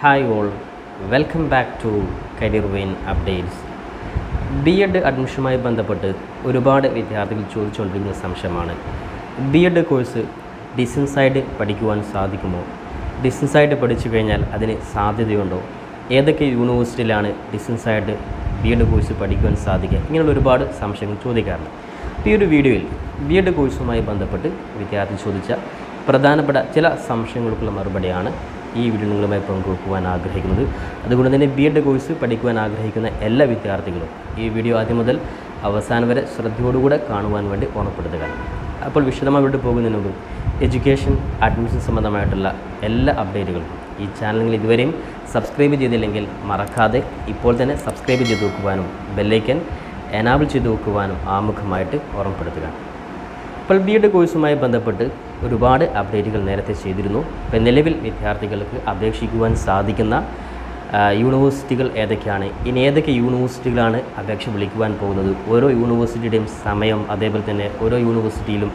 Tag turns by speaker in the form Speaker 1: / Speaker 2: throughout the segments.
Speaker 1: Hi all welcome back to career vein updates B Ed അഡ്മിഷനുമായി ബന്ധപ്പെട്ട് ഒരുപാട് വിദ്യാർത്ഥികൾ ചോദിച്ചുകൊണ്ടിരിക്കുന്ന സംശയമാണ്. ബി എഡ് കോഴ്സ് ഡിസ്റ്റൻസായിട്ട് പഠിക്കുവാൻ സാധിക്കുമോ? ഡിസ്റ്റൻസായിട്ട് പഠിച്ചു കഴിഞ്ഞാൽ അതിന് സാധ്യതയുണ്ടോ? ഏതൊക്കെ യൂണിവേഴ്സിറ്റിയിലാണ് ഡിസ്റ്റൻസായിട്ട് ബി എഡ് കോഴ്സ് പഠിക്കുവാൻ സാധിക്കുക? ഇങ്ങനെയുള്ള ഒരുപാട് സംശയങ്ങൾ ചോദിക്കാറുണ്ട്. ഈ ഒരു വീഡിയോയിൽ ബി എഡ് കോഴ്സുമായി ബന്ധപ്പെട്ട് വിദ്യാർത്ഥി ചോദിച്ച പ്രധാനപ്പെട്ട ചില സംശയങ്ങൾക്കുള്ള മറുപടിയാണ് ഈ വീഡിയോ നിങ്ങളുമായി പങ്കുവെക്കുവാൻ ആഗ്രഹിക്കുന്നത്. അതുകൊണ്ട് തന്നെ ബി എഡ് കോഴ്സ് പഠിക്കുവാൻ ആഗ്രഹിക്കുന്ന എല്ലാ വിദ്യാർത്ഥികളും ഈ വീഡിയോ ആദ്യം മുതൽ അവസാനം വരെ ശ്രദ്ധയോടുകൂടെ കാണുവാൻ വേണ്ടി ഓർമ്മപ്പെടുത്തുക അപ്പോൾ വിശദമായി വിട്ടു പോകുന്നതിന് മുമ്പ് എഡ്യൂക്കേഷൻ അഡ്മിഷൻ സംബന്ധമായിട്ടുള്ള എല്ലാ അപ്ഡേറ്റുകളും ഈ ചാനൽ നിങ്ങൾ ഇതുവരെയും സബ്സ്ക്രൈബ് ചെയ്തില്ലെങ്കിൽ മറക്കാതെ ഇപ്പോൾ തന്നെ സബ്സ്ക്രൈബ് ചെയ്ത് വെക്കുവാനും ബെല്ലൈക്കൻ എനാബിൾ ചെയ്ത് വെക്കുവാനും ആമുഖമായിട്ട് ഓർമ്മപ്പെടുത്തുക. അപ്പോൾ ബി എഡ് കോഴ്സുമായി ബന്ധപ്പെട്ട് ഒരുപാട് അപ്ഡേറ്റുകൾ നേരത്തെ ചെയ്തിരുന്നു. ഇപ്പം നിലവിൽ വിദ്യാർത്ഥികൾക്ക് അപേക്ഷിക്കുവാൻ സാധിക്കുന്ന യൂണിവേഴ്സിറ്റികൾ ഏതൊക്കെയാണ്? ഇനി ഏതൊക്കെ യൂണിവേഴ്സിറ്റികളാണ് അപേക്ഷ വിളിക്കുവാൻ പോകുന്നത്? ഓരോ യൂണിവേഴ്സിറ്റിയുടെയും സമയം അതേപോലെ തന്നെ ഓരോ യൂണിവേഴ്സിറ്റിയിലും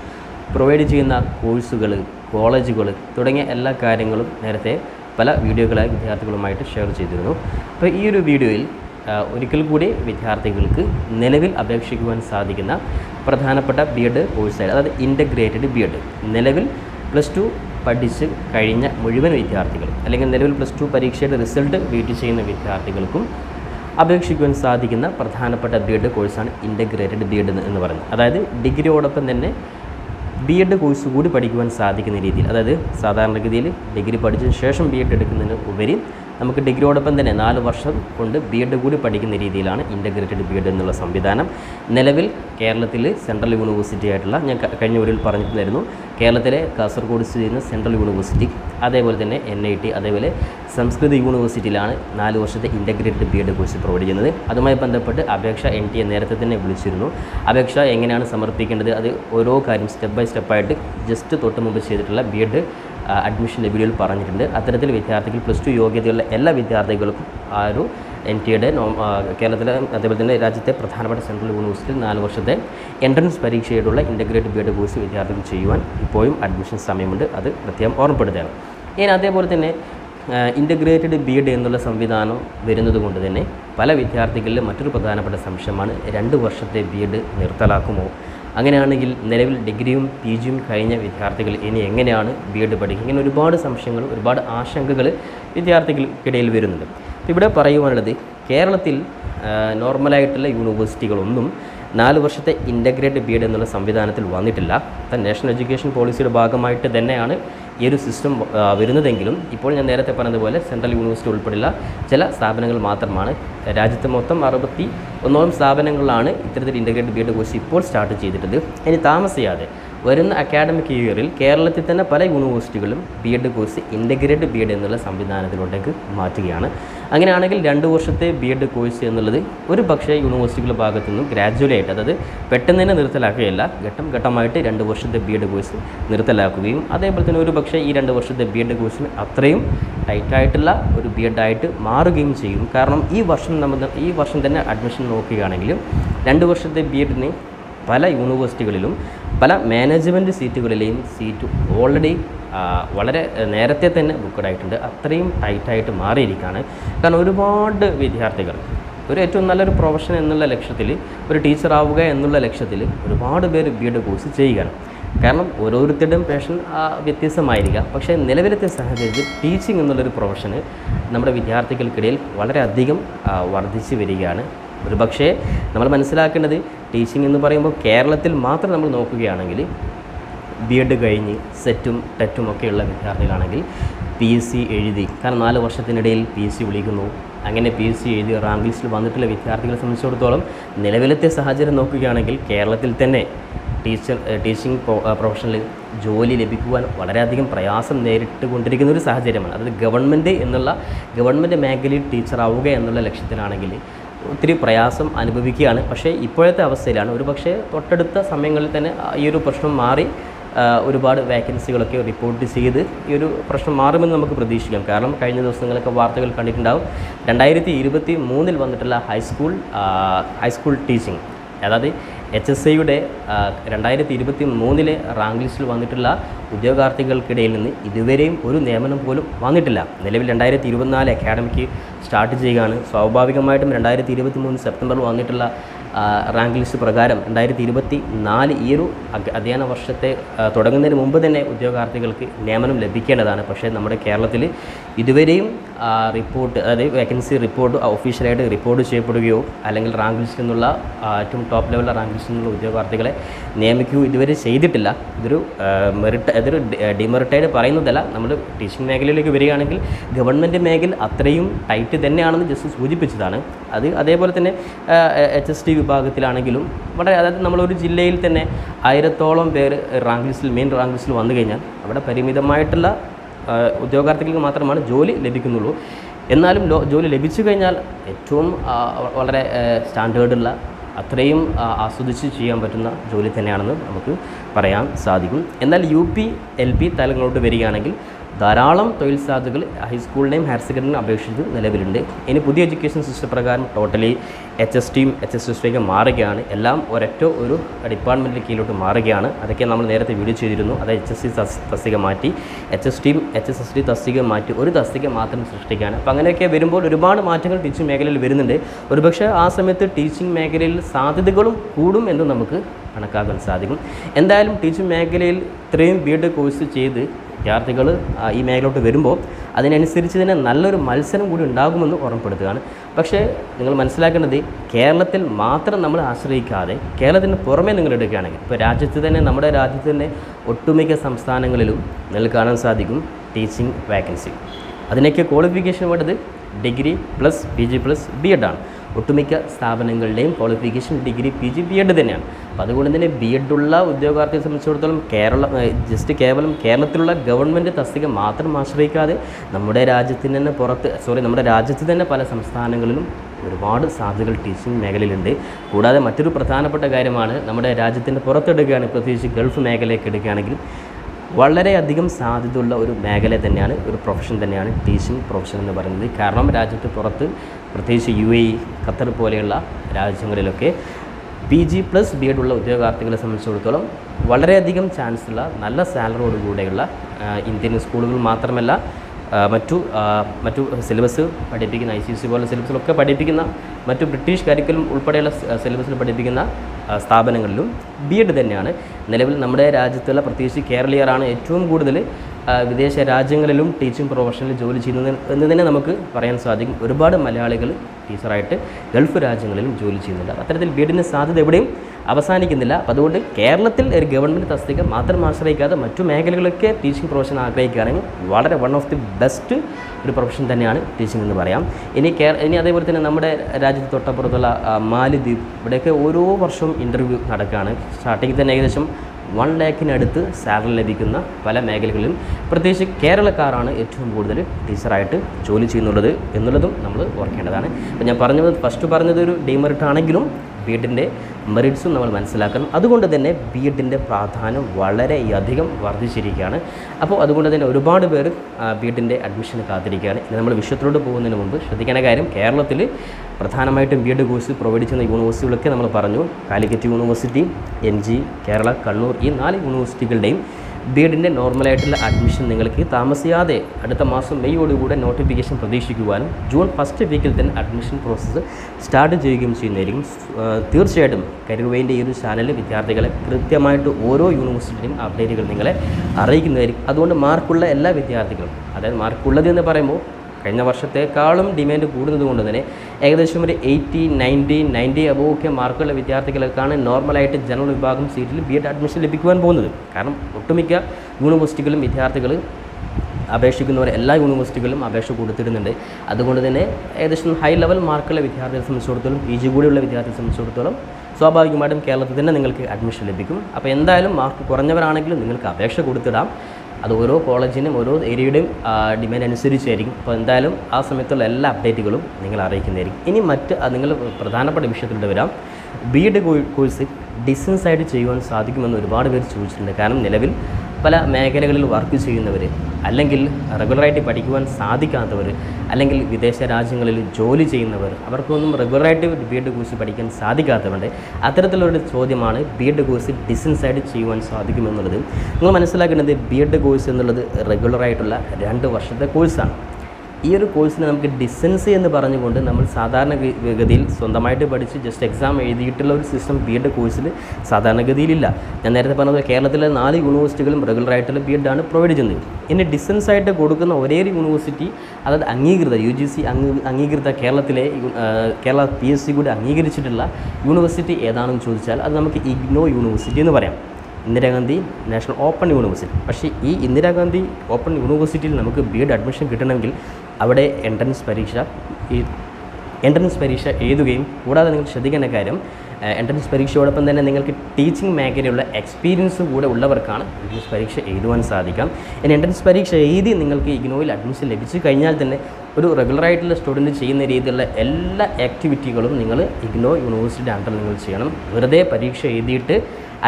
Speaker 1: പ്രൊവൈഡ് ചെയ്യുന്ന കോഴ്സുകൾ കോളേജുകൾ തുടങ്ങിയ എല്ലാ കാര്യങ്ങളും നേരത്തെ പല വീഡിയോകളായി വിദ്യാർത്ഥികളുമായിട്ട് ഷെയർ ചെയ്തിരുന്നു. അപ്പോൾ ഈ ഒരു വീഡിയോയിൽ ഒരിക്കൽ കൂടി വിദ്യാർത്ഥികൾക്ക് നിലവിൽ അപേക്ഷിക്കുവാൻ സാധിക്കുന്ന പ്രധാനപ്പെട്ട ബി എഡ് കോഴ്സായി അതായത് ഇന്റഗ്രേറ്റഡ് ബി എഡ് നിലവിൽ പ്ലസ് ടു പഠിച്ച് കഴിഞ്ഞ മുഴുവൻ വിദ്യാർത്ഥികൾ അല്ലെങ്കിൽ നിലവിൽ പ്ലസ് ടു പരീക്ഷയുടെ റിസൾട്ട് വെയിറ്റ് ചെയ്യുന്ന വിദ്യാർത്ഥികൾക്കും അപേക്ഷിക്കുവാൻ സാധിക്കുന്ന പ്രധാനപ്പെട്ട ബി എഡ് കോഴ്സാണ് ഇന്റഗ്രേറ്റഡ് ബി എഡ് എന്ന് പറയുന്നത്. അതായത് ഡിഗ്രിയോടൊപ്പം തന്നെ ബി എഡ് കോഴ്സ് കൂടി പഠിക്കുവാൻ സാധിക്കുന്ന രീതിയിൽ അതായത് സാധാരണഗതിയിൽ ഡിഗ്രി പഠിച്ചതിന് ശേഷം ബി എഡ് എടുക്കുന്നതിന് ഉപരി നമുക്ക് ഡിഗ്രിയോടൊപ്പം തന്നെ നാല് വർഷം കൊണ്ട് ബി എഡ് കൂടി പഠിക്കുന്ന രീതിയിലാണ് ഇന്റഗ്രേറ്റഡ് ബി എഡ് എന്നുള്ള സംവിധാനം. നിലവിൽ കേരളത്തിൽ സെൻട്രൽ യൂണിവേഴ്സിറ്റി ആയിട്ടുള്ള ഞാൻ കഴിഞ്ഞ വീഡിയോയിൽ പറഞ്ഞിട്ടുണ്ടായിരുന്നു. കേരളത്തിലെ കാസർഗോഡ് സ്ഥിതി ചെയ്യുന്ന സെൻട്രൽ യൂണിവേഴ്സിറ്റി അതേപോലെ തന്നെ എൻ ഐ ടി അതേപോലെ സംസ്കൃത യൂണിവേഴ്സിറ്റിയിലാണ് നാല് വർഷത്തെ integrated B Ed course provide ചെയ്യുന്നത് അതുമായി ബന്ധപ്പെട്ട് അപേക്ഷ എൻ ടി എ നേരത്തെ തന്നെ വിളിച്ചിരുന്നു. അപേക്ഷ എങ്ങനെയാണ് സമർപ്പിക്കേണ്ടത്? അത് ഓരോ കാര്യം സ്റ്റെപ്പ് ബൈ സ്റ്റെപ്പായിട്ട് ജസ്റ്റ് തൊട്ട് മുമ്പ് ചെയ്തിട്ടുള്ള ബി എഡ് അഡ്മിഷന്റെ ലഭ്യതയിൽ പറഞ്ഞിട്ടുണ്ട്. അത്തരത്തിൽ വിദ്യാർത്ഥികൾ പ്ലസ് ടു യോഗ്യതയുള്ള എല്ലാ വിദ്യാർത്ഥികൾക്കും ആ ഒരു എൻ ടി എയുടെ കേരളത്തിലെ അതേപോലെ തന്നെ രാജ്യത്തെ പ്രധാനപ്പെട്ട സെൻട്രൽ യൂണിവേഴ്സിറ്റിയിൽ നാല് വർഷത്തെ എൻട്രൻസ് പരീക്ഷയോടുള്ള ഇന്റഗ്രേറ്റഡ് ബിഎഡ് കോഴ്സ് വിദ്യാർത്ഥികൾ ചെയ്യുവാൻ ഇപ്പോഴും അഡ്മിഷൻ സമയമുണ്ട്. അത് പ്രത്യേകം ഓർമ്മപ്പെടുത്തുകയാണ്. ഞാൻ അതേപോലെ തന്നെ ഇന്റഗ്രേറ്റഡ് ബി എഡ് എന്നുള്ള സംവിധാനം വരുന്നത് കൊണ്ട് തന്നെ പല വിദ്യാർത്ഥികളിലും മറ്റൊരു പ്രധാനപ്പെട്ട സംശയമാണ് രണ്ട് വർഷത്തെ ബി എഡ് നിർത്തലാക്കുമോ? അങ്ങനെയാണെങ്കിൽ നിലവിൽ ഡിഗ്രിയും പി ജിയും കഴിഞ്ഞ വിദ്യാർത്ഥികൾ ഇനി എങ്ങനെയാണ് ബി എഡ് പഠിക്കുക? ഇങ്ങനെ ഒരുപാട് സംശയങ്ങൾ ഒരുപാട് ആശങ്കകൾ വിദ്യാർത്ഥികൾക്കിടയിൽ വരുന്നുണ്ട്. ഇവിടെ പറയുവാനുള്ളത് കേരളത്തിൽ നോർമലായിട്ടുള്ള യൂണിവേഴ്സിറ്റികളൊന്നും നാല് വർഷത്തെ ഇന്റഗ്രേറ്റഡ് ബി എഡ് എന്നുള്ള സംവിധാനത്തിൽ വന്നിട്ടില്ല. നാഷണൽ എഡ്യൂക്കേഷൻ പോളിസിയുടെ ഭാഗമായിട്ട് തന്നെയാണ് ഈ ഒരു സിസ്റ്റം വരുന്നതെങ്കിലും ഇപ്പോൾ ഞാൻ നേരത്തെ പറഞ്ഞതുപോലെ സെൻട്രൽ യൂണിവേഴ്സിറ്റി ഉൾപ്പെടെയുള്ള ചില സ്ഥാപനങ്ങൾ മാത്രമാണ്. രാജ്യത്ത് മൊത്തം അറുപത്തി ഒന്നോളം സ്ഥാപനങ്ങളിലാണ് ഇത്തരത്തിൽ ഇന്റഗ്രേറ്റഡ് ബി എഡ് കോഴ്സ് ഇപ്പോൾ സ്റ്റാർട്ട് ചെയ്തിട്ടുള്ളത്. ഇനി താമസിയാതെ വരുന്ന അക്കാഡമിക് ഇയറിൽ കേരളത്തിൽ തന്നെ പല യൂണിവേഴ്സിറ്റികളും B Ed course integrated B Ed എന്നുള്ള സംവിധാനത്തിലോട്ടേക്ക് മാറ്റുകയാണ്. അങ്ങനെയാണെങ്കിൽ രണ്ട് വർഷത്തെ ബി എഡ് കോഴ്സ് എന്നുള്ളത് ഒരു പക്ഷേ യൂണിവേഴ്സിറ്റികളുടെ ഭാഗത്തു നിന്നും ഗ്രാജുവലി ആയിട്ട് അതായത് പെട്ടെന്ന് തന്നെ നിർത്തലാക്കുകയല്ല ഘട്ടം ഘട്ടമായിട്ട് രണ്ട് വർഷത്തെ ബി എഡ് കോഴ്സ് നിർത്തലാക്കുകയും അതേപോലെ തന്നെ ഒരു പക്ഷേ ഈ രണ്ട് വർഷത്തെ ബി എഡ് കോഴ്സിന് അത്രയും ടൈറ്റായിട്ടുള്ള ഒരു ബി എഡ് ആയിട്ട് മാറുകയും ചെയ്യും. കാരണം ഈ വർഷം നമ്മൾ ഈ വർഷം തന്നെ അഡ്മിഷൻ നോക്കുകയാണെങ്കിലും രണ്ട് വർഷത്തെ ബി എഡിന് പല യൂണിവേഴ്സിറ്റികളിലും പല മാനേജ്മെന്റ് സീറ്റുകളിലെയും സീറ്റ് ഓൾറെഡി വളരെ നേരത്തെ തന്നെ ബുക്ക്ഡ് ആയിട്ടുണ്ട്. അത്രയും ടൈറ്റായിട്ട് മാറിയിരിക്കുകയാണ് കാരണം ഒരുപാട് വിദ്യാർത്ഥികൾ ഒരു ഏറ്റവും നല്ലൊരു പ്രൊഫഷൻ എന്നുള്ള ലക്ഷ്യത്തിൽ ഒരു ടീച്ചർ ആവുക എന്നുള്ള ലക്ഷ്യത്തിൽ ഒരുപാട് പേര് ബി എഡ് കോഴ്സ് ചെയ്യുകയാണ്. കാരണം ഓരോരുത്തരുടെയും പേഷൻ വ്യത്യസ്തമായിരിക്കാം. പക്ഷേ നിലവിലത്തെ സാഹചര്യത്തിൽ ടീച്ചിങ് എന്നുള്ളൊരു പ്രൊഫഷന് നമ്മുടെ വിദ്യാർത്ഥികൾക്കിടയിൽ വളരെയധികം വർദ്ധിച്ചു വരികയാണ്. ഒരു പക്ഷേ നമ്മൾ മനസ്സിലാക്കേണ്ടത് ടീച്ചിങ് എന്ന് പറയുമ്പോൾ കേരളത്തിൽ മാത്രം നമ്മൾ നോക്കുകയാണെങ്കിൽ ബി എഡ് കഴിഞ്ഞ് സെറ്റും ടെറ്റും ഒക്കെയുള്ള വിദ്യാർത്ഥികളാണെങ്കിൽ പി എസ് സി എഴുതി കാരണം നാല് വർഷത്തിനിടയിൽ പി എസ് സി വിളിക്കുന്നു. അങ്ങനെ പി എസ് സി എഴുതി റാങ്ക് ലിസ്റ്റിൽ വന്നിട്ടുള്ള വിദ്യാർത്ഥികളെ സംബന്ധിച്ചിടത്തോളം നിലവിലത്തെ സാഹചര്യം നോക്കുകയാണെങ്കിൽ കേരളത്തിൽ തന്നെ ടീച്ചർ ടീച്ചിങ് പ്രൊഫഷനിൽ ജോലി ലഭിക്കുവാൻ വളരെയധികം പ്രയാസം നേരിട്ട് കൊണ്ടിരിക്കുന്ന ഒരു സാഹചര്യമാണ്. അതായത് ഗവൺമെന്റ് എന്നുള്ള ഗവൺമെന്റ് മേഖലയിൽ ടീച്ചറാവുക എന്നുള്ള ലക്ഷ്യത്തിലാണെങ്കിൽ ഒത്തിരി പ്രയാസം അനുഭവിക്കുകയാണ്. പക്ഷേ ഇപ്പോഴത്തെ അവസ്ഥയിലാണ്. ഒരു പക്ഷേ തൊട്ടടുത്ത സമയങ്ങളിൽ തന്നെ ഈ ഒരു പ്രശ്നം മാറി ഒരുപാട് വേക്കൻസികളൊക്കെ റിപ്പോർട്ട് ചെയ്ത് ഈ ഒരു പ്രശ്നം മാറുമെന്ന് നമുക്ക് പ്രതീക്ഷിക്കാം. കാരണം കഴിഞ്ഞ ദിവസങ്ങളൊക്കെ വാർത്തകൾ കണ്ടിട്ടുണ്ടാവും. രണ്ടായിരത്തി ഇരുപത്തി മൂന്നിൽ വന്നിട്ടുള്ള high school high school teaching അതായത് എച്ച് എസ് ഐയുടെ രണ്ടായിരത്തി ഇരുപത്തി മൂന്നിലെ റാങ്ക് ലിസ്റ്റിൽ വന്നിട്ടുള്ള ഉദ്യോഗാർത്ഥികൾക്കിടയിൽ നിന്ന് ഇതുവരെയും ഒരു നിയമനം പോലും വന്നിട്ടില്ല. നിലവിൽ രണ്ടായിരത്തി ഇരുപത്തിനാല് അക്കാഡമിക്ക് സ്റ്റാർട്ട് ചെയ്യുകയാണ്. സ്വാഭാവികമായിട്ടും രണ്ടായിരത്തി ഇരുപത്തി മൂന്ന് സെപ്റ്റംബറിൽ വന്നിട്ടുള്ള റാങ്ക് ലിസ്റ്റ് പ്രകാരം രണ്ടായിരത്തി ഇരുപത്തി നാല് ഈ ഒരു അധ്യയന വർഷത്തെ തുടങ്ങുന്നതിന് മുമ്പ് തന്നെ ഉദ്യോഗാർത്ഥികൾക്ക് നിയമനം ലഭിക്കേണ്ടതാണ്. പക്ഷേ നമ്മുടെ കേരളത്തിൽ ഇതുവരെയും റിപ്പോർട്ട് അതായത് വേക്കൻസി റിപ്പോർട്ട് ഒഫീഷ്യലായിട്ട് റിപ്പോർട്ട് ചെയ്യപ്പെടുകയോ അല്ലെങ്കിൽ റാങ്ക് ലിസ്റ്റിൽ നിന്നുള്ള ഏറ്റവും ടോപ്പ് ലെവലിലെ റാങ്ക് ലിസ്റ്റിൽ നിന്നുള്ള ഉദ്യോഗാർത്ഥികളെ നിയമിക്കുകയോ ഇതുവരെ ചെയ്തിട്ടില്ല. ഇതൊരു മെറിറ്റ് ഇതൊരു ഡിമെറിറ്റായിട്ട് പറയുന്നതല്ല. നമ്മൾ ടീച്ചിങ് മേഖലയിലേക്ക് വരികയാണെങ്കിൽ ഗവൺമെന്റ് മേഖല അത്രയും ടൈറ്റ് തന്നെയാണെന്ന് ജസ്റ്റ് സൂചിപ്പിച്ചതാണ്. അത് അതേപോലെ തന്നെ എച്ച് എസ് ടി വിഭാഗത്തിലാണെങ്കിലും വളരെ അതായത് നമ്മളൊരു ജില്ലയിൽ തന്നെ ആയിരത്തോളം പേര് റാങ്ക് ലിസ്റ്റിൽ മെയിൻ റാങ്ക് ലിസ്റ്റിൽ വന്നു കഴിഞ്ഞാൽ അവിടെ പരിമിതമായിട്ടുള്ള ഉദ്യോഗാർത്ഥികൾക്ക് മാത്രമാണ് ജോലി ലഭിക്കുന്നുള്ളൂ. എന്നാലും ജോലി ലഭിച്ചു കഴിഞ്ഞാൽ ഏറ്റവും വളരെ സ്റ്റാൻഡേർഡുള്ള അത്രയും ആസ്വദിച്ച് ചെയ്യാൻ പറ്റുന്ന ജോലി തന്നെയാണെന്ന് നമുക്ക് പറയാൻ സാധിക്കും. എന്നാൽ യു പി എൽ പി തലങ്ങളോട്ട് വരികയാണെങ്കിൽ ധാരാളം തൊഴിൽ സാധ്യതകൾ ഹൈസ്കൂളിനെയും ഹയർ സെക്കൻഡറിനെയും അപേക്ഷിച്ച് നിലവിലുണ്ട്. ഇനി പുതിയ എഡ്യൂക്കേഷൻ സിസ്റ്റം പ്രകാരം ടോട്ടലി എച്ച് എസ് ടിയും എച്ച് എസ് എസ് മാറുകയാണ്. എല്ലാം ഒരൊറ്റ ഒരു ഡിപ്പാർട്ട്മെന്റിന്റെ കീഴിലോട്ട് മാറുകയാണ്. അതൊക്കെ നമ്മൾ നേരത്തെ വീഡിയോ ചെയ്തിരുന്നു. അത് എച്ച് എസ് സി തസ്തിക മാറ്റി. എച്ച് എസ് ടിയും എച്ച് എസ് എസ് ടി തസ്തിക മാറ്റി. ഒരു തസ്തിക മാത്രം സൃഷ്ടിക്കുകയാണ്. അപ്പോൾ അങ്ങനെയൊക്കെ വരുമ്പോൾ ഒരുപാട് മാറ്റങ്ങൾ ടീച്ചിങ് മേഖലയിൽ വരുന്നുണ്ട്. ഒരുപക്ഷെ ആ സമയത്ത് ടീച്ചിങ് മേഖലയിൽ സാധ്യതകളും കൂടും എന്ന് നമുക്ക് കണക്കാക്കാൻ സാധിക്കും. എന്തായാലും ടീച്ചിങ് മേഖലയിൽ ഇത്രയും ബി എഡ് കോഴ്സ് ചെയ്ത് വിദ്യാർത്ഥികൾ ഈ മേഖലയിലോട്ട് വരുമ്പോൾ അതിനനുസരിച്ച് തന്നെ നല്ലൊരു മത്സരം കൂടി ഉണ്ടാകുമെന്ന് ഓർമ്മപ്പെടുത്തുകയാണ് പക്ഷേ നിങ്ങൾ മനസ്സിലാക്കേണ്ടത് കേരളത്തിൽ മാത്രം നമ്മൾ ആശ്രയിക്കാതെ കേരളത്തിന് പുറമേ നിങ്ങൾ എടുക്കുകയാണെങ്കിൽ ഇപ്പോൾ രാജ്യത്ത് തന്നെ നമ്മുടെ രാജ്യത്ത് തന്നെ ഒട്ടുമിക്ക സംസ്ഥാനങ്ങളിലും നിങ്ങൾക്ക് കാണാൻ സാധിക്കും ടീച്ചിങ് വാക്കൻസി അതിനൊക്കെ ക്വാളിഫിക്കേഷൻ വേണ്ടത് degree plus P G plus B Ed ആണ്. ഒട്ടുമിക്ക സ്ഥാപനങ്ങളുടെയും qualification degree P G B Ed തന്നെയാണ്. അപ്പോൾ അതുകൊണ്ട് തന്നെ ബി എഡുള്ള ഉദ്യോഗാർത്ഥിയെ സംബന്ധിച്ചിടത്തോളം കേരള ജസ്റ്റ് കേവലം കേരളത്തിലുള്ള ഗവൺമെന്റ് തസ്തിക മാത്രം ആശ്രയിക്കാതെ നമ്മുടെ രാജ്യത്തിന് തന്നെ പുറത്ത് സോറി നമ്മുടെ രാജ്യത്ത് തന്നെ പല സംസ്ഥാനങ്ങളിലും ഒരുപാട് സാധ്യതകൾ ടീച്ചിങ് മേഖലയിലുണ്ട്. കൂടാതെ മറ്റൊരു പ്രധാനപ്പെട്ട കാര്യമാണ് നമ്മുടെ രാജ്യത്തിന്റെ പുറത്തെടുക്കുകയാണ് പ്രത്യേകിച്ച് ഗൾഫ് മേഖലയൊക്കെ എടുക്കുകയാണെങ്കിൽ വളരെയധികം സാധ്യതയുള്ള ഒരു മേഖല തന്നെയാണ് ഒരു പ്രൊഫഷൻ തന്നെയാണ് ടീച്ചിങ് പ്രൊഫഷൻ എന്ന് പറയുന്നത്. കാരണം രാജ്യത്ത് പുറത്ത് പ്രത്യേകിച്ച് യു എ ഇ ഖത്തർ പോലെയുള്ള രാജ്യങ്ങളിലൊക്കെ P G plus B Ed ഉള്ള ഉദ്യോഗാർത്ഥികളെ സംബന്ധിച്ചിടത്തോളം വളരെയധികം ചാൻസുള്ള നല്ല സാലറിയോടുകൂടെയുള്ള ഇന്ത്യൻ സ്കൂളുകൾ മാത്രമല്ല മറ്റു മറ്റു സിലബസ് പഠിപ്പിക്കുന്ന ഐ സി സി പോലുള്ള സിലബസിലൊക്കെ പഠിപ്പിക്കുന്ന മറ്റു ബ്രിട്ടീഷ് കരിക്കുലം ഉൾപ്പെടെയുള്ള സിലബസിൽ പഠിപ്പിക്കുന്ന സ്ഥാപനങ്ങളിലും ബി എഡ് തന്നെയാണ്. നിലവിൽ നമ്മുടെ രാജ്യത്തുള്ള പ്രത്യേകിച്ച് കേരളീയരാണ് ഏറ്റവും കൂടുതൽ വിദേശ രാജ്യങ്ങളിലും ടീച്ചിങ് പ്രൊഫഷനിൽ ജോലി ചെയ്യുന്നത് എന്ന് തന്നെ നമുക്ക് പറയാൻ സാധിക്കും. ഒരുപാട് മലയാളികൾ ടീച്ചറായിട്ട് ഗൾഫ് രാജ്യങ്ങളിലും ജോലി ചെയ്യുന്നുണ്ട്. അത്തരത്തിൽ വീടിന്റെ സാധ്യത എവിടെയും അവസാനിക്കുന്നില്ല. അപ്പോൾ അതുകൊണ്ട് കേരളത്തിൽ ഒരു ഗവൺമെന്റ് തസ്തിക മാത്രം ആശ്രയിക്കാതെ മറ്റു മേഖലകളൊക്കെ ടീച്ചിങ് പ്രൊഫഷൻ ആഗ്രഹിക്കുകയാണെങ്കിൽ വളരെ വൺ ഓഫ് ദി ബെസ്റ്റ് ഒരു പ്രൊഫഷൻ തന്നെയാണ് ടീച്ചിങ് എന്ന് പറയാം. ഇനി കേര ഇനി അതേപോലെ തന്നെ നമ്മുടെ രാജ്യത്ത് തൊട്ടപ്പുറത്തുള്ള മാലിദ്വീപ്. ഇവിടെയൊക്കെ ഓരോ വർഷവും ഇന്റർവ്യൂ നടക്കുകയാണ്. സ്റ്റാർട്ടിങ്ങിൽ തന്നെ ഏകദേശം വൺ ലാക്കിനടുത്ത് സാലറി ലഭിക്കുന്ന പല മേഖലകളിലും പ്രത്യേകിച്ച് കേരളക്കാരാണ് ഏറ്റവും കൂടുതൽ ടീച്ചറായിട്ട് ജോലി ചെയ്യുന്നുള്ളത് എന്നുള്ളതും നമ്മൾ ഓർക്കേണ്ടതാണ്. അപ്പോൾ ഞാൻ പറഞ്ഞത് ഫസ്റ്റ് പറഞ്ഞത് ഒരു ഡിമെറിറ്റ് ആണെങ്കിലും ബി മെറിറ്റ്സും നമ്മൾ മനസ്സിലാക്കണം. അതുകൊണ്ട് തന്നെ ബി പ്രാധാന്യം വളരെയധികം വർദ്ധിച്ചിരിക്കുകയാണ്. അപ്പോൾ അതുകൊണ്ട് തന്നെ ഒരുപാട് പേർ ബി അഡ്മിഷന് കാത്തിരിക്കുകയാണ്. ഇനി നമ്മൾ വിഷയത്തിലോട്ട് പോകുന്നതിന് മുമ്പ് ശ്രദ്ധിക്കേണ്ട കാര്യം കേരളത്തിൽ പ്രധാനമായിട്ടും ബി എഡ് കോഴ്സ് പ്രൊവൈഡ് ചെയ്യുന്ന യൂണിവേഴ്സിറ്റികളൊക്കെ നമ്മൾ പറഞ്ഞു. Calicut university N G Kerala Kannur ഈ നാല് യൂണിവേഴ്സിറ്റികളുടെയും ബി എഡിന്റെ നോർമലായിട്ടുള്ള അഡ്മിഷൻ നിങ്ങൾക്ക് താമസിയാതെ അടുത്ത മാസം മെയ്യോടുകൂടെ നോട്ടിഫിക്കേഷൻ പ്രതീക്ഷിക്കുവാനും ജൂൺ ഫസ്റ്റ് വീക്കിൽ തന്നെ അഡ്മിഷൻ പ്രോസസ്സ് സ്റ്റാർട്ട് ചെയ്യുകയും ചെയ്യുന്നതായിരിക്കും. തീർച്ചയായിട്ടും കരുവേന്റെ ഈ ഒരു ചാനലിൽ വിദ്യാർത്ഥികളെ കൃത്യമായിട്ട് ഓരോ യൂണിവേഴ്സിറ്റിയും അപ്ഡേറ്റുകൾ നിങ്ങളെ അറിയിക്കുന്നതായിരിക്കും. അതുകൊണ്ട് മാർക്കുള്ള എല്ലാ വിദ്യാർത്ഥികളും അതായത് മാർക്കുള്ളത് എന്ന് പറയുമ്പോൾ കഴിഞ്ഞ വർഷത്തേക്കാളും ഡിമാൻഡ് കൂടുന്നത് കൊണ്ട് തന്നെ ഏകദേശം ഒരു എയ്റ്റി നയന്റി നയന്റി അബോ ഒക്കെ മാർക്കുള്ള വിദ്യാർത്ഥികൾക്കാണ് നോർമലായിട്ട് ജനറൽ വിഭാഗം സീറ്റിൽ ബി എഡ് അഡ്മിഷൻ ലഭിക്കുവാൻ പോകുന്നത്. കാരണം ഒട്ടുമിക്ക യൂണിവേഴ്സിറ്റികളും വിദ്യാർത്ഥികൾ അപേക്ഷിക്കുന്നവർ എല്ലാ യൂണിവേഴ്സിറ്റികളിലും അപേക്ഷ കൊടുത്തിരുന്നുണ്ട് അതുകൊണ്ട് തന്നെ ഏകദേശം ഹൈ ലെവൽ മാർക്കുള്ള വിദ്യാർത്ഥികളെ സംബന്ധിച്ചിടത്തോളം പി ജി കൂടിയുള്ള വിദ്യാർത്ഥികളെ സംബന്ധിച്ചിടത്തോളം സ്വാഭാവികമായിട്ടും കേരളത്തിൽ തന്നെ നിങ്ങൾക്ക് അഡ്മിഷൻ ലഭിക്കും. അപ്പോൾ എന്തായാലും മാർക്ക് കുറഞ്ഞവരാണെങ്കിലും നിങ്ങൾക്ക് അപേക്ഷ കൊടുത്തിടാം. അത് ഓരോ കോളേജിനും ഓരോ ഏരിയയുടെയും ഡിമാൻഡ് അനുസരിച്ചായിരിക്കും. അപ്പോൾ എന്തായാലും ആ സമയത്തുള്ള എല്ലാ അപ്ഡേറ്റുകളും നിങ്ങൾ അറിയിക്കുന്നതായിരിക്കും. ഇനി മറ്റ് നിങ്ങൾ പ്രധാനപ്പെട്ട വിഷയത്തിലൂടെ വരാം. ബി എഡ് കോഴ്സ് ഡിസ്റ്റൻസ് ആയിട്ട് ചെയ്യുവാൻ സാധിക്കുമെന്ന് ഒരുപാട് പേര് ചോദിച്ചിട്ടുണ്ട്. കാരണം നിലവിൽ പല മേഖലകളിൽ വർക്ക് ചെയ്യുന്നവർ അല്ലെങ്കിൽ റെഗുലറായിട്ട് പഠിക്കുവാൻ സാധിക്കാത്തവർ അല്ലെങ്കിൽ വിദേശ രാജ്യങ്ങളിൽ ജോലി ചെയ്യുന്നവർ അവർക്കൊന്നും റെഗുലറായിട്ട് ബി എഡ് കോഴ്സ് പഠിക്കാൻ സാധിക്കാത്തവരുണ്ട്. അത്തരത്തിലുള്ള ചോദ്യമാണ് ബി എഡ് കോഴ്സ് ഡിസ്റ്റൻസ് ചെയ്യുവാൻ സാധിക്കുമെന്നുള്ളത്. നിങ്ങൾ മനസ്സിലാക്കേണ്ടത് ബി എഡ് കോഴ്സ് എന്നുള്ളത് റെഗുലറായിട്ടുള്ള രണ്ട് വർഷത്തെ കോഴ്സാണ് ഈ ഒരു കോഴ്സിന് നമുക്ക് ഡിസ്റ്റൻസ് എന്ന് പറഞ്ഞുകൊണ്ട് നമ്മൾ സാധാരണ ഗതിയിൽ സ്വന്തമായിട്ട് പഠിച്ച് ജസ്റ്റ് എക്സാം എഴുതിയിട്ടുള്ള ഒരു സിസ്റ്റം ബി എഡ് കോഴ്സിൽ സാധാരണഗതിയിലില്ല ഞാൻ നേരത്തെ പറഞ്ഞത് കേരളത്തിലെ നാല് യൂണിവേഴ്സിറ്റികളും റെഗുലറായിട്ടുള്ള ബി എഡാണ് പ്രൊവൈഡ് ചെയ്യുന്നത്. ഇനി ഡിസ്റ്റൻസ് ആയിട്ട് കൊടുക്കുന്ന ഒരേ ഒരു യൂണിവേഴ്സിറ്റി അതായത് അംഗീകൃത യു ജി സി അംഗീകൃത കേരളത്തിലെ കേരള പി എസ് സി കൂടി അംഗീകരിച്ചിട്ടുള്ള യൂണിവേഴ്സിറ്റി ഏതാണെന്ന് ചോദിച്ചാൽ അത് നമുക്ക് ഇഗ്നോ യൂണിവേഴ്സിറ്റി എന്ന് പറയാം. ഇന്ദിരാഗാന്ധി നാഷണൽ ഓപ്പൺ യൂണിവേഴ്സിറ്റി പക്ഷേ ഈ ഇന്ദിരാഗാന്ധി ഓപ്പൺ യൂണിവേഴ്സിറ്റിയിൽ നമുക്ക് ബി എഡ് അഡ്മിഷൻ കിട്ടണമെങ്കിൽ അവിടെ എൻട്രൻസ് പരീക്ഷ ഈ എൻട്രൻസ് പരീക്ഷ എഴുതുകയും കൂടാതെ നിങ്ങൾ ശ്രദ്ധിക്കേണ്ട കാര്യം എൻട്രൻസ് പരീക്ഷയോടൊപ്പം തന്നെ നിങ്ങൾക്ക് ടീച്ചിങ് മേഖലയുള്ള എക്സ്പീരിയൻസ് കൂടെ ഉള്ളവർക്കാണ് എൻട്രൻസ് പരീക്ഷ എഴുതുവാൻ സാധിക്കാം. ഇനി എൻട്രൻസ് പരീക്ഷ എഴുതി നിങ്ങൾക്ക് ഇഗ്നോയിൽ അഡ്മിഷൻ ലഭിച്ചു കഴിഞ്ഞാൽ തന്നെ ഒരു റെഗുലറായിട്ടുള്ള സ്റ്റുഡന്റ് ചെയ്യുന്ന രീതിയിലുള്ള എല്ലാ ആക്ടിവിറ്റികളും നിങ്ങൾ ഇഗ്നോ യൂണിവേഴ്സിറ്റി അണ്ടർ നിങ്ങൾ ചെയ്യണം. വെറുതെ പരീക്ഷ എഴുതിയിട്ട്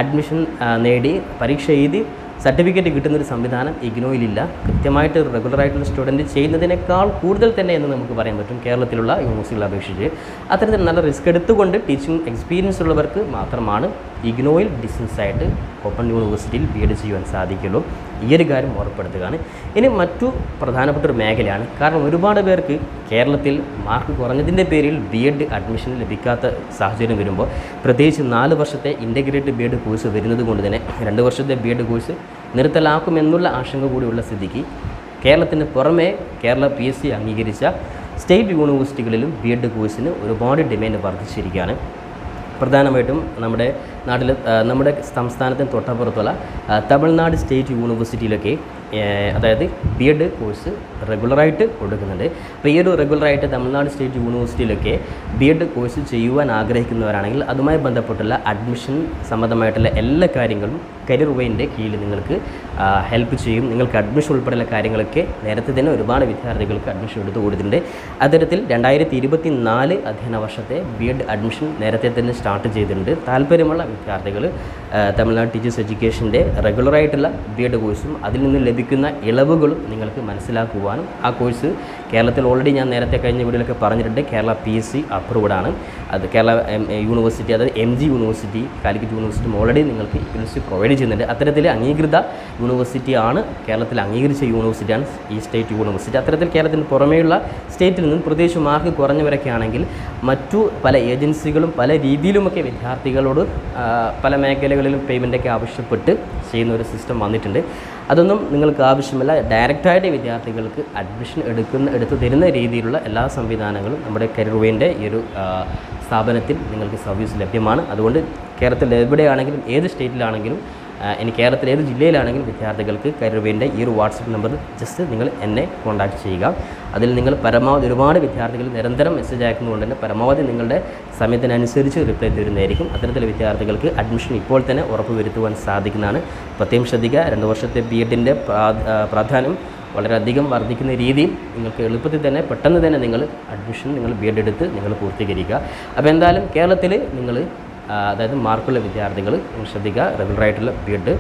Speaker 1: അഡ്മിഷൻ നേടി പരീക്ഷ എഴുതി സർട്ടിഫിക്കറ്റ് കിട്ടുന്നൊരു സംവിധാനം ഇഗ്നോയിലില്ല. കൃത്യമായിട്ട് റെഗുലറായിട്ടുള്ള സ്റ്റുഡന്റ് ചെയ്യുന്നതിനേക്കാൾ കൂടുതൽ തന്നെ എന്ന് നമുക്ക് പറയാൻ പറ്റും കേരളത്തിലുള്ള യൂണിവേഴ്സിറ്റികളെ അപേക്ഷിച്ച്. അത്തരത്തിൽ നല്ല റിസ്ക് എടുത്തുകൊണ്ട് ടീച്ചിങ് എക്സ്പീരിയൻസ് ഉള്ളവർക്ക് മാത്രമാണ് ഇഗ്നോയിൽ ഡിസ്റ്റൻസ് ആയിട്ട് ഓപ്പൺ യൂണിവേഴ്സിറ്റിയിൽ ബി എഡ് ചെയ്യുവാൻ സാധിക്കുള്ളൂ. ഈ ഒരു കാര്യം ഓർപ്പെടുത്തുകയാണ് ഇനി മറ്റു പ്രധാനപ്പെട്ട ഒരു മേഖലയാണ്. കാരണം ഒരുപാട് പേർക്ക് കേരളത്തിൽ മാർക്ക് കുറഞ്ഞതിന്റെ പേരിൽ ബി എഡ് അഡ്മിഷൻ ലഭിക്കാത്ത സാഹചര്യം വരുമ്പോൾ പ്രത്യേകിച്ച് നാല് വർഷത്തെ ഇന്റഗ്രേറ്റഡ് ബി എഡ് കോഴ്സ് വരുന്നത് കൊണ്ട് തന്നെ രണ്ട് വർഷത്തെ ബി എഡ് കോഴ്സ് നിർത്തലാക്കുമെന്നുള്ള ആശങ്ക കൂടിയുള്ള സ്ഥിതിക്ക് കേരളത്തിന് പുറമേ കേരള പി എസ് സി അംഗീകരിച്ച സ്റ്റേറ്റ് യൂണിവേഴ്സിറ്റികളിലും ബി എഡ് കോഴ്സിന് ഒരുപാട് ഡിമാൻഡ് വർദ്ധിച്ചിരിക്കുകയാണ്. പ്രധാനമായിട്ടും നമ്മുടെ നാട്ടിൽ നമ്മുടെ സംസ്ഥാനത്തിന് തൊട്ടപ്പുറത്തുള്ള തമിഴ്നാട് സ്റ്റേറ്റ് യൂണിവേഴ്സിറ്റിയിലൊക്കെ അതായത് ബി എഡ് കോഴ്സ് റെഗുലറായിട്ട് കൊടുക്കുന്നുണ്ട്. അപ്പോൾ ഈ ഒരു റെഗുലറായിട്ട് തമിഴ്നാട് സ്റ്റേറ്റ് യൂണിവേഴ്സിറ്റിയിലൊക്കെ ബി എഡ് കോഴ്സ് ചെയ്യുവാൻ ആഗ്രഹിക്കുന്നവരാണെങ്കിൽ അതുമായി ബന്ധപ്പെട്ടുള്ള അഡ്മിഷൻ സംബന്ധമായിട്ടുള്ള എല്ലാ കാര്യങ്ങളും കരിയർ വൈന്റെ കീഴിൽ നിങ്ങൾക്ക് ഹെൽപ്പ് ചെയ്യും. നിങ്ങൾക്ക് അഡ്മിഷൻ ഉൾപ്പെടെയുള്ള കാര്യങ്ങളൊക്കെ നേരത്തെ തന്നെ ഒരുപാട് വിദ്യാർത്ഥികൾക്ക് അഡ്മിഷൻ എടുത്തു കൊടുത്തിട്ടുണ്ട്. അത്തരത്തിൽ രണ്ടായിരത്തി ഇരുപത്തി നാല് അധ്യയന വർഷത്തെ ബി എഡ് അഡ്മിഷൻ നേരത്തെ തന്നെ സ്റ്റാർട്ട് ചെയ്തിട്ടുണ്ട്. താല്പര്യമുള്ള വിദ്യാർത്ഥികൾ തമിഴ്നാട് ടീച്ചേഴ്സ് എഡ്യൂക്കേഷന്റെ റെഗുലറായിട്ടുള്ള ബി എഡ് കോഴ്സും അതിൽ നിന്ന് ലഭിക്കുന്ന ഇളവുകളും നിങ്ങൾക്ക് മനസ്സിലാക്കുവാനും ആ കോഴ്സ് കേരളത്തിൽ ഓൾറെഡി ഞാൻ നേരത്തെ കഴിഞ്ഞ വീഡിയോയിലൊക്കെ പറഞ്ഞിട്ടുണ്ട്. Kerala P S C approved ആണ്. അത് കേരള യൂണിവേഴ്സിറ്റി അതായത് M G university Calicut university already നിങ്ങൾക്ക് യൂണിവേഴ്സിറ്റി പ്രൊവൈഡ് ചെയ്യുന്നുണ്ട്. അത്തരത്തിൽ അംഗീകൃത യൂണിവേഴ്സിറ്റി ആണ്. കേരളത്തിൽ അംഗീകരിച്ച യൂണിവേഴ്സിറ്റിയാണ് ഈ സ്റ്റേറ്റ് യൂണിവേഴ്സിറ്റി അത്തരത്തിൽ കേരളത്തിന് പുറമേയുള്ള സ്റ്റേറ്റിൽ നിന്നും പ്രത്യേകിച്ച് മാർക്ക് കുറഞ്ഞവരൊക്കെ ആണെങ്കിൽ മറ്റു പല ഏജൻസികളും പല രീതിയിലുമൊക്കെ വിദ്യാർത്ഥികളോട് പല മേഖലകളിലും പേയ്മെന്റൊക്കെ ആവശ്യപ്പെട്ട് ചെയ്യുന്ന ഒരു സിസ്റ്റം വന്നിട്ടുണ്ട്. അതൊന്നും നിങ്ങൾക്ക് ആവശ്യമില്ല. ഡയറക്റ്റായിട്ട് വിദ്യാർത്ഥികൾക്ക് അഡ്മിഷൻ എടുക്കുന്ന എടുത്തു തരുന്ന രീതിയിലുള്ള എല്ലാ സംവിധാനങ്ങളും നമ്മുടെ കരുവേന്റെ ഈ ഒരു സ്ഥാപനത്തിൽ നിങ്ങൾക്ക് സർവീസ് ലഭ്യമാണ്. അതുകൊണ്ട് കേരളത്തിൽ എവിടെയാണെങ്കിലും ഏത് സ്റ്റേറ്റിലാണെങ്കിലും ഇനി കേരളത്തിലെ ഏത് ജില്ലയിലാണെങ്കിലും വിദ്യാർത്ഥികൾക്ക് കരുവേന്റെ ഈ ഒരു വാട്സപ്പ് നമ്പർ ജസ്റ്റ് നിങ്ങൾ എന്നെ കോൺടാക്ട് ചെയ്യുക. അതിൽ നിങ്ങൾ പരമാവധി ഒരുപാട് വിദ്യാർത്ഥികൾ നിരന്തരം മെസ്സേജ് അയക്കുന്നതുകൊണ്ട് തന്നെ പരമാവധി നിങ്ങളുടെ സമയത്തിനനുസരിച്ച് റിപ്ലൈ തരുന്നതായിരിക്കും. അത്തരത്തിലെ വിദ്യാർത്ഥികൾക്ക് അഡ്മിഷൻ ഇപ്പോൾ തന്നെ ഉറപ്പുവരുത്തുവാൻ സാധിക്കുന്നതാണ്. പ്രത്യേകം ശ്രദ്ധിക്കുക രണ്ട് വർഷത്തെ ബി എഡിന്റെ പ്രാധാന്യം വളരെയധികം വർദ്ധിക്കുന്ന രീതിയിൽ നിങ്ങൾക്ക് എളുപ്പത്തിൽ തന്നെ പെട്ടെന്ന് തന്നെ നിങ്ങൾ അഡ്മിഷൻ നിങ്ങൾ ബി എഡ് എടുത്ത് നിങ്ങൾ പൂർത്തീകരിക്കുക. അപ്പോൾ എന്തായാലും കേരളത്തിൽ നിങ്ങൾ അതായത് മാർക്കുള്ള വിദ്യാർത്ഥികൾ ശ്രദ്ധിക്കുക. റെഗുലറായിട്ടുള്ള ബി എഡ്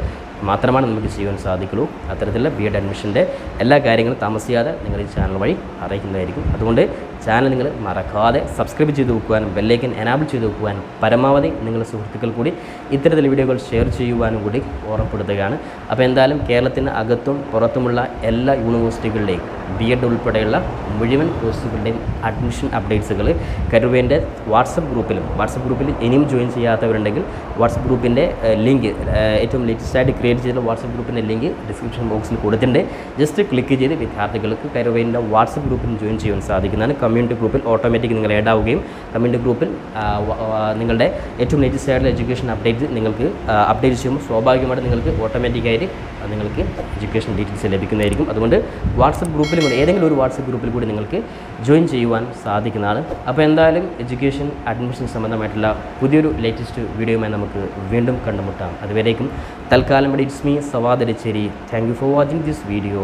Speaker 1: മാത്രമാണ് നമുക്ക് ചെയ്യുവാൻ സാധിക്കുള്ളൂ. അത്തരത്തിലുള്ള ബി എഡ് അഡ്മിഷന്റെ എല്ലാ കാര്യങ്ങളും താമസിയാതെ നിങ്ങൾ ഈ ചാനൽ വഴി അറിയിക്കുന്നതായിരിക്കും. അതുകൊണ്ട് ചാനൽ നിങ്ങൾ മറക്കാതെ സബ്സ്ക്രൈബ് ചെയ്ത് വെക്കുവാനും ബെല്ലൈക്കൻ എനാബിൾ ചെയ്ത് വെക്കുവാനും പരമാവധി നിങ്ങളുടെ സുഹൃത്തുക്കൾ കൂടി ഇത്തരത്തിൽ വീഡിയോകൾ ഷെയർ ചെയ്യുവാനും കൂടി ഓർമ്മപ്പെടുത്തുകയാണ്. അപ്പോൾ എന്തായാലും കേരളത്തിന് അകത്തും പുറത്തുമുള്ള എല്ലാ യൂണിവേഴ്സിറ്റികളിലെയും ബി എഡ് ഉൾപ്പെടെയുള്ള മുഴുവൻ കോഴ്സുകളുടെയും അഡ്മിഷൻ അപ്ഡേറ്റ്സുകൾ കരുവേന്റെ വാട്സപ്പ് ഗ്രൂപ്പിലും വാട്സപ്പ് ഗ്രൂപ്പിൽ ഇനിയും ജോയിൻ ചെയ്യാത്തവരുണ്ടെങ്കിൽ വാട്സപ്പ് ഗ്രൂപ്പിന്റെ ലിങ്ക് ഏറ്റവും ലേറ്റസ്റ്റ് ആയിട്ട് ക്രിയേറ്റ് ചെയ്ത വാട്സപ്പ് ഗ്രൂപ്പിന്റെ ലിങ്ക് ഡിസ്ക്രിപ്ഷൻ ബോക്സിൽ കൊടുത്തിട്ടുണ്ട്. ജസ്റ്റ് ക്ലിക്ക് ചെയ്ത് വിദ്യാർത്ഥികൾക്ക് കരുവേന്റെ വാട്സപ്പ് ഗ്രൂപ്പിൽ ജോയിൻ ചെയ്യാൻ സാധിക്കുന്നതാണ്. കമ്മ്യൂണിറ്റി ഗ്രൂപ്പിൽ ഓട്ടോമാറ്റിക് നിങ്ങൾ ആഡ് ആവുകയും കമ്മ്യൂണിറ്റി ഗ്രൂപ്പിൽ നിങ്ങളുടെ ഏറ്റവും ലേറ്റസ്റ്റ് ആയിട്ടുള്ള എഡ്യൂക്കേഷൻ അപ്ഡേറ്റ് നിങ്ങൾക്ക് അപ്ഡേറ്റ് ചെയ്യുമ്പോൾ സ്വാഭാവികമായിട്ട് നിങ്ങൾക്ക് ഓട്ടോമാറ്റിക്കായിട്ട് നിങ്ങൾക്ക് എഡ്യൂക്കേഷൻ ഡീറ്റെയിൽസ് ലഭിക്കുന്നതായിരിക്കും. അതുകൊണ്ട് വാട്സപ്പ് ഗ്രൂപ്പിലും കൂടി ഏതെങ്കിലും ഒരു വാട്സപ്പ് ഗ്രൂപ്പിൽ കൂടി നിങ്ങൾക്ക് ജോയിൻ ചെയ്യുവാൻ സാധിക്കുന്നതാണ്. അപ്പോൾ എന്തായാലും എഡ്യൂക്കേഷൻ അഡ്മിഷൻ സംബന്ധമായിട്ടുള്ള പുതിയൊരു ലേറ്റസ്റ്റ് വീഡിയോയുമായി നമുക്ക് വീണ്ടും കണ്ടുമുട്ടാം. അതുവരേക്കും തൽക്കാലം it's me Sawad thank you for watching this video